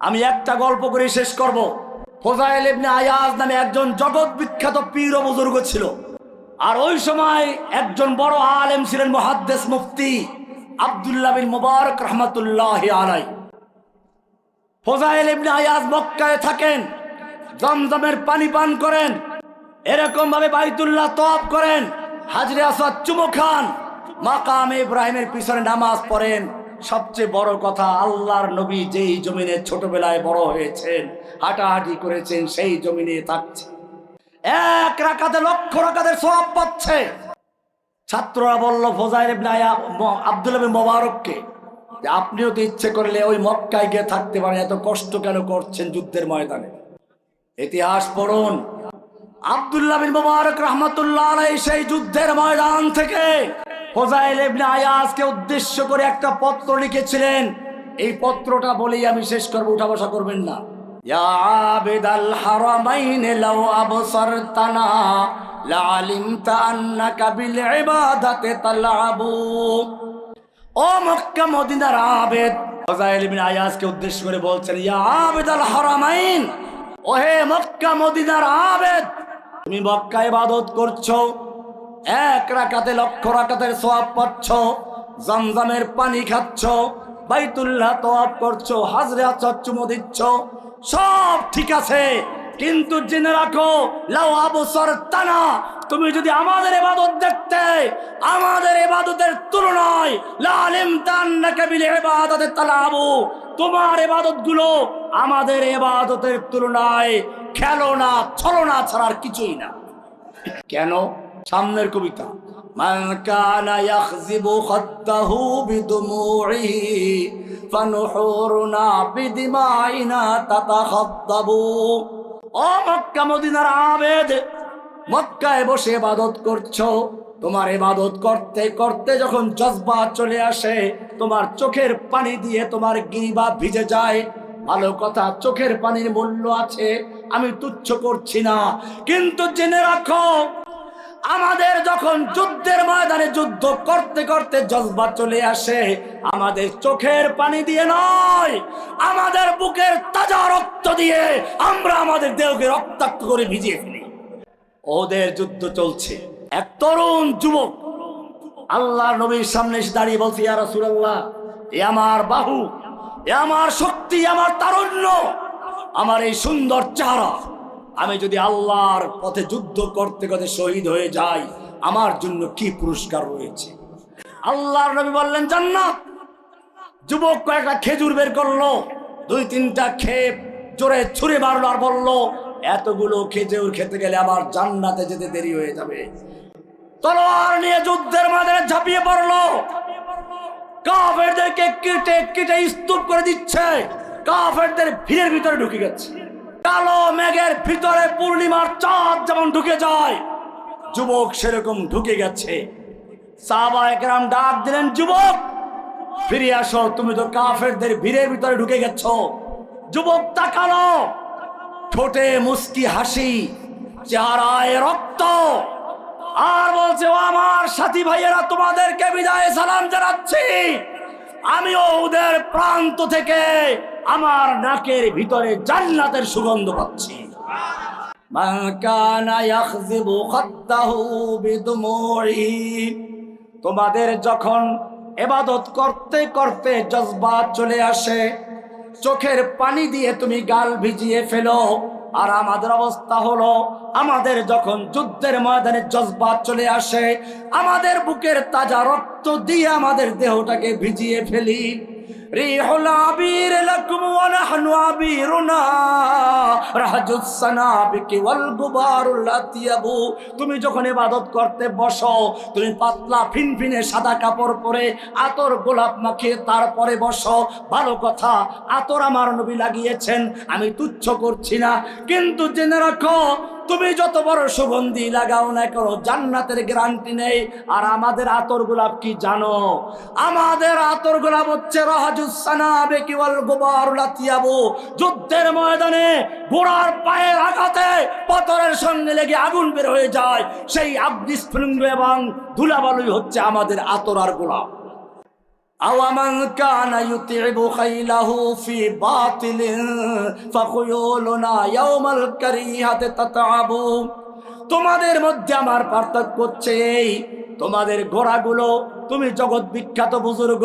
আমি একটা গল্প করে শেষ করব। ফোজাইল ইবনে আয়াজ নামে একজন জগৎ বিখ্যাত পীর ও বুজুর্গ ছিল। আর ওই সময় একজন বড় আলেম ছিলেন মহাদ্দেশ মুফতি আব্দুল্লাহ বিন মুবারক রহমতুল্লাহ আলাই ফোজাইল ইবনে আয়াজ মক্কায় থাকেন, জমজমের পানি পান করেন এরকম ভাবে বাইতুল্লাহ তওয়াব করেন, হাজরে আসাদ চুমু খান, মাকাম ইব্রাহিমের পিছনে নামাজ পড়েন। সবচেয়ে বড় কথা, আল্লাহর নবী যেই জমিনে ছোটবেলায় বড় হয়েছেন, হাঁটাহাঁটি করেছেন, সেই জমিনে থাকছে। এক রাকাতে লক্ষ রাকাতের সব পাচ্ছে। ছাত্ররা বলল, ফোজাইল আব্দুল্লাহ মোবারককে, যে আপনিও তো ইচ্ছে করলে ওই মক্কায় গিয়ে থাকতে পারেন, এত কষ্ট কেন করছেন যুদ্ধের ময়দানে? ইতিহাস পড়ুন। আব্দুল্লাহ বিন মুবারক রহমতুল্লাহ সেই যুদ্ধের ময়দান থেকে ফোজাইল ইবনে আয়াজকে উদ্দেশ্য করে একটা পত্র লিখেছিলেন। এই পত্রটা বলেই আমি শেষ করব, উঠা বসা করবেন না। ও আবেদ আয়াজকে উদ্দেশ্য করে বলছেন, ইয়া আবেদ আল হারামাইন আবেদ, তুমি মক্কা ইবাদত করছ এক রাকাতে, লক্ষ রাকাতের সওয়াব পাচ্ছ, জমজমের পানি খাচ্ছ, বাইতুল্লাহ তওয়াব করছ, হাজরে আচ্ছা চুমো দিচ্ছ, সব ঠিক আছে। কিন্তু জেনে রাখো, লাউ আবসর তানা তুমি যদি আমাদের এবাদত দেখতে, আমাদের এবাদতের তুলনায় লালিম তান্নাকা বিল ইবাদতে তালাবু, তোমার এবাদতগুলো আমাদের এবাদতের তুলনায় খেলনা ছলনা ছাড়ার কিছুই না। কেন? সামনের কবিতা। মান কানা ইয়াখযিবু খাদ্দাহু বিদুমুইহি ফানুহুরুনা বিদিমাইনা তাতাখাদ্দাবু। ও মক্কা মদিনার আবেদ, মক্কায় বসে ইবাদত করছ। তোমার ইবাদত করতে করতে যখন জজবা চলে আসে, তোমার চোখের পানি দিয়ে তোমার গিরিবা ভিজে যায়। ভালো কথা, চোখের পানির মূল্য আছে, আমি তুচ্ছ করছি না। কিন্তু জেনে রাখো আমাদের যখন যুদ্ধের ময়দানে যুদ্ধ করতে করতে জজবা চলে আসে, আমাদের চোখের পানি দিয়ে নয়, আমাদের বুকের তাজা রক্ত দিয়ে আমরা আমাদের দেহকে রক্তাক্ত করে ভিজিয়ে ফেলি। ওদের যুদ্ধ চলছে। এক তরুণ যুবক আল্লাহ নবীর সামনে এসে দাঁড়িয়ে বলছে, ইয়া রাসূলুল্লাহ, এ আমার বাহু, এ আমার শক্তি আমার তারুণ্য, আমার এই সুন্দর চেহারা আমি যদি আল্লাহর পথে যুদ্ধ করতে করতে শহীদ হয়ে যাই, আমার জন্য কি পুরস্কার রয়েছে? আল্লাহর নবী বললেন, জান্নাত! যুবক কয়েকটা খেজুর বের করল, দুই তিনটা খেপ জোরে ছুঁড়ে মারলো আর বলল, এতগুলো খেজুর খেতে গেলে আমার জান্নাতে যেতে দেরি হয়ে যাবে। তলোয়ার নিয়ে যুদ্ধের মাঝে ঝাঁপিয়ে পড়ল। কাফেরদেরকে কেটে কেটে স্তূপ করে দিচ্ছে। কাফেরদের ভিড়ের ভিতরে ঢুকে গেছে। কালো মেঘের ভিতরে পূর্ণিমার চাঁদ যেমন ঢুকে যায়, যুবক সেরকম ঢুকে গেছে। সাহাবা একরাম ডাক দিলেন, যুবক, ফিরে আসো, তুমি তো কাফেরদের ভিড়ের ভিতরে ঢুকে গেছো। যুবক, তাকালো। ঠোঁটে মুস্কি হাসি, চেহারায় রক্ত। আর বলছে আমার সাথী ভাইয়েরা, তোমাদেরকে বিদায় সালাম জানাচ্ছি। আমিও ওদের প্রান্ত থেকে আমার নাকের ভিতরে জান্নাতের সুগন্ধ পাচ্ছি من كان يخذب خده بدموعه তোমাদের যখন এবাদত করতে করতে জজবা চলে আসে চোখের পানি দিয়ে তুমি গাল ভিজিয়ে ফেলো আর আমাদের অবস্থা হলো আমাদের যখন যুদ্ধের ময়দানে জজবা চলে আসে আমাদের বুকের তাজা রক্ত দিয়ে আমাদের দেহটাকে ভিজিয়ে ফেলি লাকুম ওয়া নাহনু আবিরুনা। রাহজুস সানাবিকি ওয়াল গুবারুল আতিয়াবু। তুমি যখন ইবাদত করতে বসো, তুমি পাতলা ফিনফিনে সাদা কাপড় পরে আতর গোলাপ মাখিয়ে তারপরে বসো। ভালো কথা, আতর আমার নবী লাগিয়েছেন, আমি তুচ্ছ করছি না। কিন্তু জেনে রাখো তুমি যত বড় সুগন্ধি লাগাও না কেন, জান্নাতের গ্যারান্টি নেই। আর আমাদের আতর গোলাপ কি জানো? আমাদের আতর গোলাপ হচ্ছে যুদ্ধের ময়দানে ঘোড়ার পায়ের আঘাতে পতরের সঙ্গে লেগে আগুন বের হয়ে যায়। সেই আগ্নিস্ফুলিঙ্গ এবং ধুলাবালুই হচ্ছে আমাদের আতর আর গোলাপ। أومن كان يتعب خيله في باطل فخيولنا يوم الكريهة تتعب তোমাদের মধ্যে আমার পার্থক্য হচ্ছে এই তোমাদের ঘোড়াগুলো তুমি জগৎ বিখ্যাত বুজুর্গ,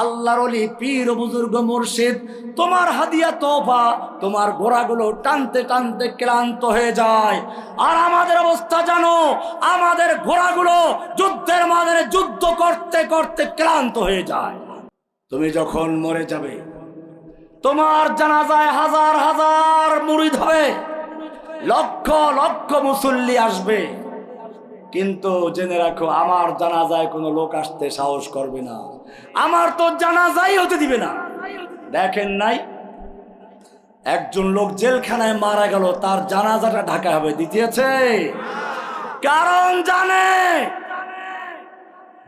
আল্লাহর অলি, পীর বুজুর্গ, মুর্শিদ, তোমার হাদিয়া তোফা তোমার ঘোড়াগুলো টানতে টানতে ক্লান্ত হয়ে যায়। আর আমাদের অবস্থা জানো, আমাদের ঘোড়াগুলো যুদ্ধের মাঝে যুদ্ধ করতে করতে ক্লান্ত হয়ে যায়। তুমি যখন মরে যাবে, তোমার জানাজায় হাজার হাজার মুড়ি হবে, লক্ষ লক্ষ মুসল্লি আসবে। কিন্তু জেনে রাখো, আমার জানাজায় কোনো লোক আসতে সাহস করবে না। আমার তো জানাজাই হতে দিবে না। দেখেন নাই, একজন লোক জেলখানায় মারা গেল, তার জানাজাটা ঢাকা হবে। দিতেছে কারণ জানে,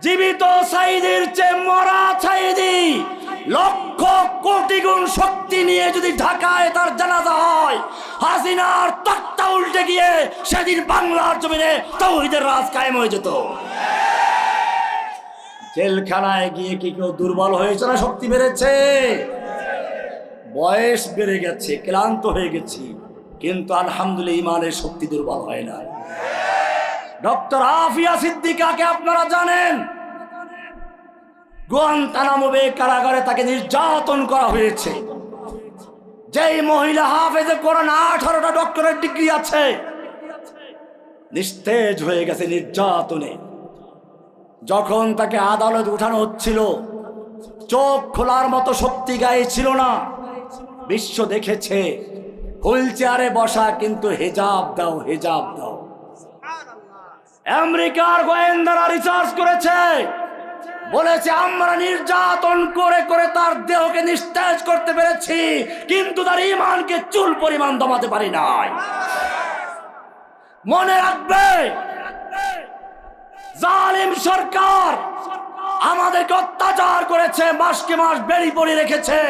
জীবিত সাইদির চেয়ে মরা সাইদি লক্ষ কোটি গুণ শক্তি নিয়ে যদি ঢাকায় তার জানাজা হয়, হাসিনার তক্তা উল্টে গিয়ে সেদিন বাংলার জমিনে তৌহিদের রাজ কায়েম হয়ে যেত। জেলখানায় গিয়ে কি কেউ দুর্বল হয়েছে না শক্তি বেড়েছে? বয়স বেড়ে গেছে, ক্লান্ত হয়ে গেছি, কিন্তু আলহামদুলিল্লাহ ইমানের শক্তি দুর্বল হয় না। ডক্টর আফিয়া সিদ্দিকাকে আপনারা জানেন? গুয়ান্তানামোবে কারাগারে তাকে নির্যাতন করা হয়েছে। যেই মহিলা হাফেজে কোরআন আঠারোটা ডক্টরের ডিগ্রি আছে, নিস্তেজ হয়ে গেছে নির্যাতনে। যখন তাকে আদালত উঠানো হচ্ছিল, চোখ খোলার মতো শক্তি গায়ে ছিল না। বিশ্ব দেখেছে, হুইল চেয়ারে বসা কিন্তু হেজাব দাও হেজাব দাও। আমেরিকার গোয়েন্দারা রিসার্চ করেছে বলেছে, আমরা নির্যাতন করে করে তার দেহকে নিস্তেজ করতে পেরেছি, কিন্তু তার ইমানকে চুল পরিমাণ দমাতে পারি নাই। মনে রাখবে, জালিম সরকার আমাদেরকে অত্যাচার করেছে, মাসকে মাস বেড়ি পড়ে রেখেছে।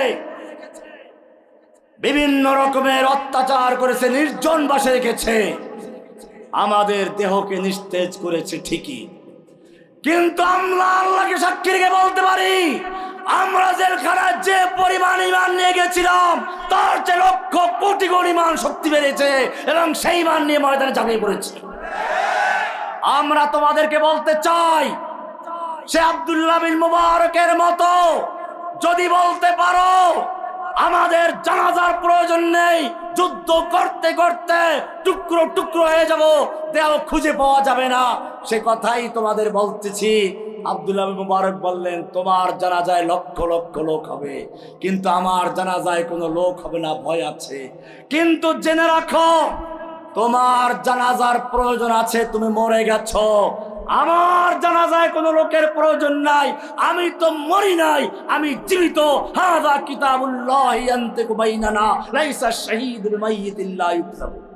বিভিন্ন রকমের অত্যাচার করেছে নির্জন বাসে রেখেছে। আমাদের দেহকে নিস্তেজ করেছে ঠিকই। কিন্তু আমরা আল্লাহকে সাক্ষী রেখে বলতে পারি, আমরা জেলখানায় যে পরিমাণ ইমান নিয়ে গেছিলাম, তার চেয়ে লক্ষ কোটি কোটি ইমান শক্তি বেড়েছে এবং সেই মান নিয়ে ময়দানে ঝাঁপিয়ে পড়েছি। আমরা তোমাদেরকে বলতে চাই, সে আব্দুল্লাহ বিন মুবারকের মতো যদি বলতে পারো, আমাদের জানাজার প্রয়োজন নেই, যুদ্ধ করতে করতে টুকরো টুকরো হয়ে যাব দেহ খুঁজে পাওয়া যাবে না। সে কথাই তোমাদের বলতেছি। আব্দুল্লাহ মুবারক বললেন, তোমার জানাজায় লক্ষ লক্ষ লোক হবে, কিন্তু আমার জানাজায় কোনো লোক হবে না, ভয় আছে। কিন্তু জেনে রাখো, তোমার জানাজার প্রয়োজন আছে, তুমি মরে গেছ। আমার জানাজায় কোনো লোকের প্রয়োজন নাই, আমি তো মরি নাই, আমি জীবিত। হাদা কিতাবুল্লাহ ইয়ান্তিকু বাইনানা, লাইসা শাহীদুল মাইয়িতিল্লা ইউকসাবু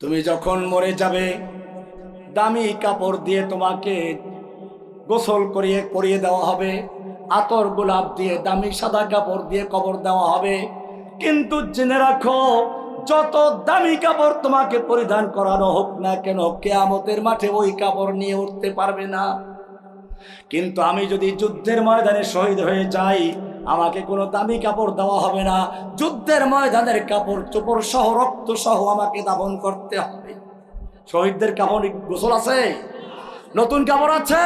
তুমি যখন মরে যাবে, দামি কাপড় দিয়ে তোমাকে গোসল করিয়ে, পরিয়ে দেওয়া হবে, আতর গোলাপ দিয়ে দামি সাদা কাপড় দিয়ে কবর দেওয়া হবে। কিন্তু জেনে রাখো, যত দামি কাপড় তোমাকে পরিধান করানো হোক না কেন, কেয়ামতের মাঠে ওই কাপড় নিয়ে উঠতে পারবে না। কিন্তু আমি যদি যুদ্ধের ময়দানে শহীদ হয়ে যাই আমাকে কোনো দামি কাপড় দেওয়া হবে না। যুদ্ধের ময়দানের কাপড়, চোপড় সহ, রক্ত সহ আমাকে দাফন করতে হবে। শহীদদের কাপড় গোসল আছে? নতুন কাপড় আছে?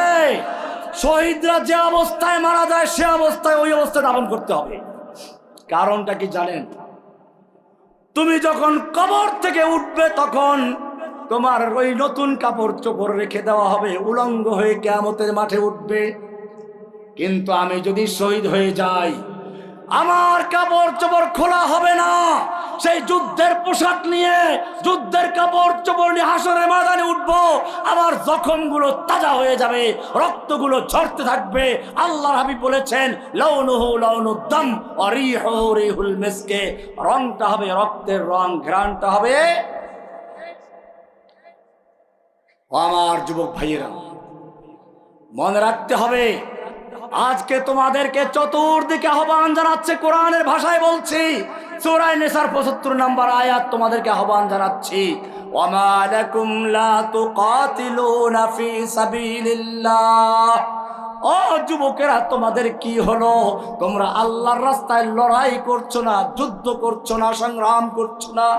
শহীদরা যে অবস্থায় মারা যায়, সে অবস্থায় ওই অবস্থায় দাফন করতে হবে। কারণটা কি জানেন? তুমি যখন কবর থেকে উঠবে, তখন তোমার ওই নতুন কাপড়, চোপড় রেখে দেওয়া হবে। উলঙ্গ হয়ে কেয়ামতের মাঠে উঠবে। কিন্তু আমি যদি শহীদ হয়ে যাই, আমার কাপড় চোপড় খোলা হবে না। সেই যুদ্ধের পোশাক নিয়ে, যুদ্ধের কাপড় চোপড় নিয়ে হাসরের ময়দানে উঠবো। আমার জখমগুলো তাজা হয়ে যাবে, রক্তগুলো ঝরতে থাকবে। আল্লাহ হাবিব বলেছেন লৌনুহু লৌনুদ্দম অরিহু রিহুল মেসকে। রংটা হবে রক্তের রং, ঘ্রাণটা হবে আমার যুবক ভাইয়েরা। মনে রাখতে হবে আজকে তোমাদেরকে চতুর্দিকে আহ্বান জানাচ্ছে, কোরআনের ভাষায় বলছি। চোরাই নেশার পঁচাত্তর নাম্বার আয়াত তোমাদেরকে আহ্বান জানাচ্ছি। ওমা লাকুম লা তুকাতিলুনা ফি সাবিলিল্লাহ। ও যুবকেরা, তোমাদের কি হলো? তোমরা আল্লাহর রাস্তায় লড়াই করছ না, যুদ্ধ করছ না, সংগ্রাম করছ না?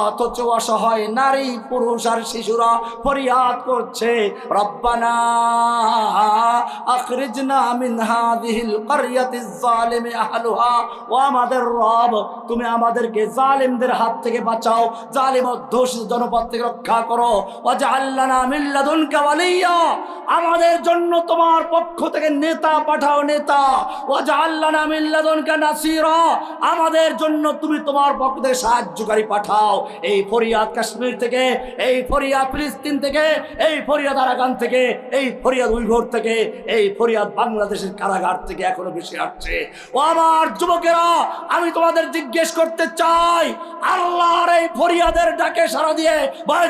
অথচ অসহায় নারী, পুরুষ আর শিশুরা ফরিয়াদ করছে। ও আমাদের রব, তুমি আমাদেরকে জালিমদের হাত থেকে বাঁচাও। জালিম দোষী জনপদ থেকে রক্ষা করো। লাদুনকা ওয়ালিয়্যা আমাদের জন্য তোমার পক্ষ থেকে নেতা পাঠাও নেতা। নাসীরা। আমাদের জন্য তুমি তোমার পক্ষ থেকে সাহায্যকারী পাঠাও। এই ফরিয়াদ কাশ্মীর থেকে, এই ফরিয়াদ ফিলিস্তিন থেকে, এই ফরিয়াদ আরাকান থেকে, এই ফরিয়াদ উইঘর থেকে, এই ফরিয়াদ বাংলাদেশের কারাগার থেকে এখনও বেশি আসছে। ও আমার যুবকেরা, আমি তোমাদের জিজ্ঞেস করতে চাই, আল্লাহর এই ফরিয়াদের ডাকে সারা দিয়ে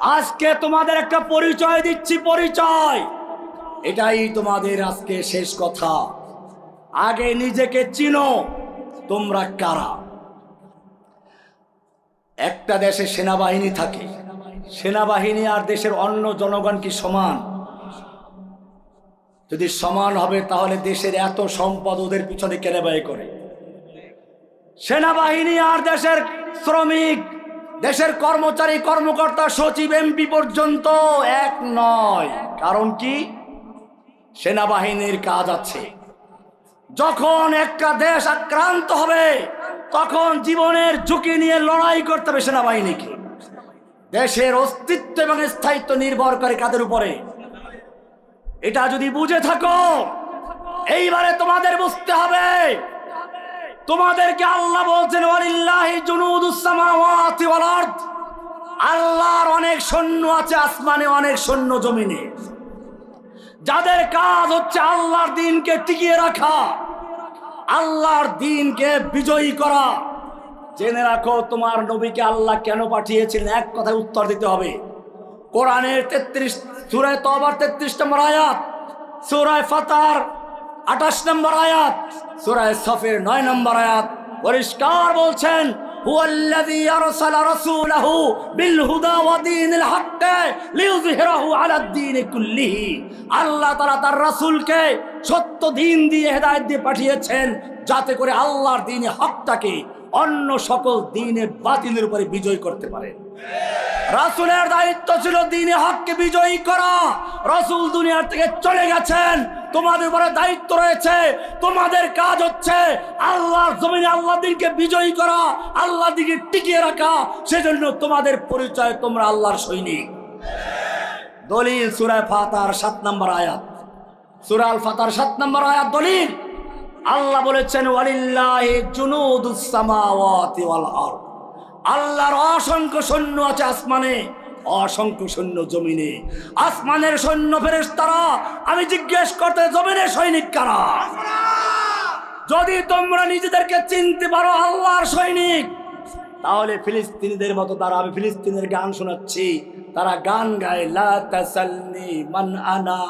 আজকে তোমাদের একটা পরিচয় দিচ্ছি, পরিচয়। এটাই তোমাদের আজকে শেষ কথা। আগে নিজেকে চিনো, তোমরা কারা? একটা দেশে সেনাবাহিনী থাকে। সেনাবাহিনী আর দেশের অন্য জনগণ কি সমান? যদি সমান হবে, তাহলে দেশের এত সম্পদ ওদের পিছনে কেনে ব্যয় করে। সেনাবাহিনী আর দেশের শ্রমিক দেশের কর্মচারী, কর্মকর্তা, সচিব, এমপি পর্যন্ত এক নয়। কারণ কি? সেনাবাহিনীর কাজ আছে। যখন একটা দেশ আক্রান্ত হবে, তখন জীবনের ঝুঁকি নিয়ে লড়াই করতে হবে সেনাবাহিনীকে। দেশের অস্তিত্ব এবং স্থায়িত্ব নির্ভর করে কাদের উপরে। এটা যদি বুঝে থাকো, এইবারে তোমাদের বুঝতে হবে তোমাদেরকে আল্লাহ বলছেন আল্লাহর অনেক সৈন্য আছে, আসমানে অনেক সৈন্য জমিনে। যাদের কাজ হচ্ছে আল্লাহর দিনকে টিকিয়ে রাখা, আল্লাহর দিনকে বিজয়ী করা। জেনে রাখো, তোমার নবীকে আল্লাহ কেন পাঠিয়েছিলেন? এক কথায় উত্তর দিতে হবে। কোরআনের তেত্রিশ, সুরায় তবার তেত্রিশ নম্বর আয়াত, সুরায় ফাতার আঠাশ নম্বর আয়াত সুরায় সফের নয় নম্বর আয়াত, পরিষ্কার বলছেন আল্লাহ তার দিন দিয়ে দিয়ে পাঠিয়েছেন, যাতে করে আল্লাহর দিনে হকটাকে অন্য সকল দিনের বাতিলের উপরে বিজয় করতে পারেন রাসুলের দায়িত্ব ছিল দিনে হককে বিজয়ী করা। রসুল দুনিয়ার থেকে চলে গেছেন। তোমাদের উপরে দায়িত্ব রয়েছে। তোমাদের কাজ হচ্ছে আল্লাহর জমিনে আল্লাহ দিনকে বিজয়ী করা আল্লাহ দিকে টিকিয়ে রাখা। সেজন্য তোমাদের পরিচয় তোমরা আল্লাহর সৈনিক। দলিল সুরায় ফাতার সাত নম্বর আয়াত। সুরাল ফাতার সাত নম্বর আয়াত দলিল। আল্লাহ বলেছেন, ওয়ালিল্লাহি জুনুদুস সামাওয়াতি ওয়াল আরদ। আল্লাহর অসংখ্য সৈন্য আছে আসমানে, অসংখ্য সৈন্য জমিনে। আসমানের সৈন্য ফেরেস তারা আমি জিজ্ঞেস করতে জমিনের সৈনিক কারা? যদি তোমরা নিজেদেরকে চিনতে পারো আল্লাহর সৈনিক, তাহলে ফিলিস্তিনিদের মতো তারা, আমি ফিলিস্তিনের গান শোনাচ্ছি। তারা গান গায়, লা তাসালনি মান আনা,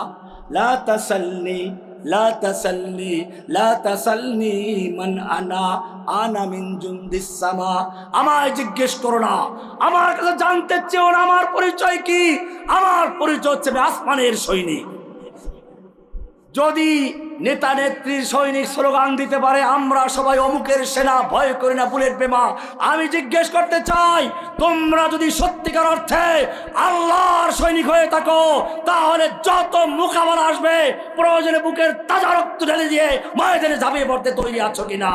লা তাসালনি লা তাসাল্লি লা তাসাল্লি মান আনা আনা মিন জুন্দিস সামা। আমায় জিজ্ঞেস করো না, আমার কাছে জানতে চেও না, আমার পরিচয় কি? আমার পরিচয় হচ্ছে আসমানের সৈনিক। যদি নেতা নেত্রীর সৈনিক স্লোগান দিতে পারে আমরা সবাই অমুকের সেনা ভয় করি না বুলেট বেমা। আমি জিজ্ঞেস করতে চাই তোমরা যদি সত্যিকার অর্থে আল্লাহর সৈনিক হয়ে থাকো তাহলে যত মোকাবেলা আসবে প্রয়োজনে বুকের তাজা রক্ত ঢেলে দিয়ে ময়দানে ঝাঁপিয়ে পড়তে তৈরি আছো কিনা?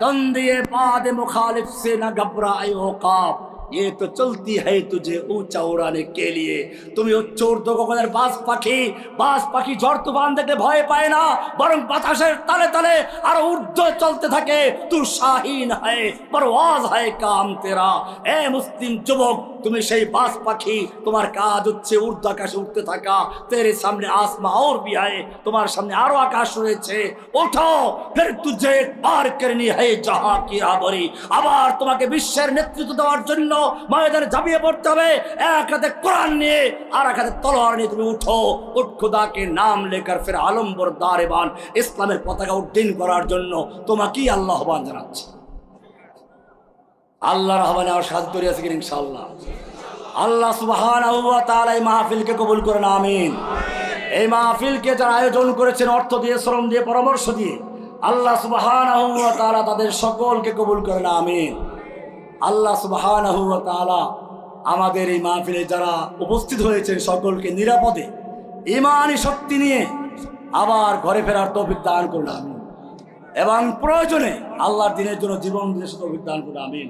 তন্দিয়ে বাদে মুখালিফ সে না ঘবরায় ও কাপ। ये तो चलती है तुझे ऊंचा उड़ाने के लिए তুমি উচ্চ ঊর্ধ্ব গগনের বাস পাখি বাস পাখি ঝড় তুফান দেখলে ভয় পায় না বরং বাতাসের তালে তালে আর ঊর্ধ্ব চলতে থাকে তু শাহিন হয় পরওয়াজ হয় কাম তেরা এ মুসলিম যুবক তুমি সেই বাস পাখি তোমার কাজ হচ্ছে ঊর্ধ্ব আকাশে উঠতে থাকা তেরে সামনে আসমা और भी है তোমার সামনে আরো আকাশ রয়েছে ওঠো ফের তুঝে পার করনি है जहां की আবরি আবার তোমাকে বিশ্বের নেতৃত্ব দেওয়ার জন্য ময়দানে ঝাঁপিয়ে পড়তে হবে। এক হাতে কোরআন নিয়ে আর এক হাতে তলোয়ার নিয়ে তুমি উঠো। উঠ খুদাকে নাম লেকার ফের আলম্বর দারেবান ইসলামের পতাকা উড্ডীন করার জন্য তোমাকেই আল্লাহ আহ্বান জানাচ্ছে। আল্লাহর আহ্বানে আমার সাথে তৈরি আছে কিনা ইনশাআল্লাহ। আল্লাহ সুবহান এই মাহফিলকে কবুল করেন, আমিন। এই মাহফিলকে যারা আয়োজন করেছেন, অর্থ দিয়ে, শ্রম দিয়ে, পরামর্শ দিয়ে, আল্লাহ সুবহান তাদের সকলকে কবুল করেন, আমিন। আল্লাহ সুবাহ আমাদের এই মাহফিলে যারা উপস্থিত হয়েছেন সকলকে নিরাপদে ইমানি শক্তি নিয়ে আবার ঘরে ফেরার তৌফিক দান করুন, আমিন। এবং প্রয়োজনে আল্লাহর দিনের জন্য জীবন দিনের তৌফিক দান করুন, আমিন।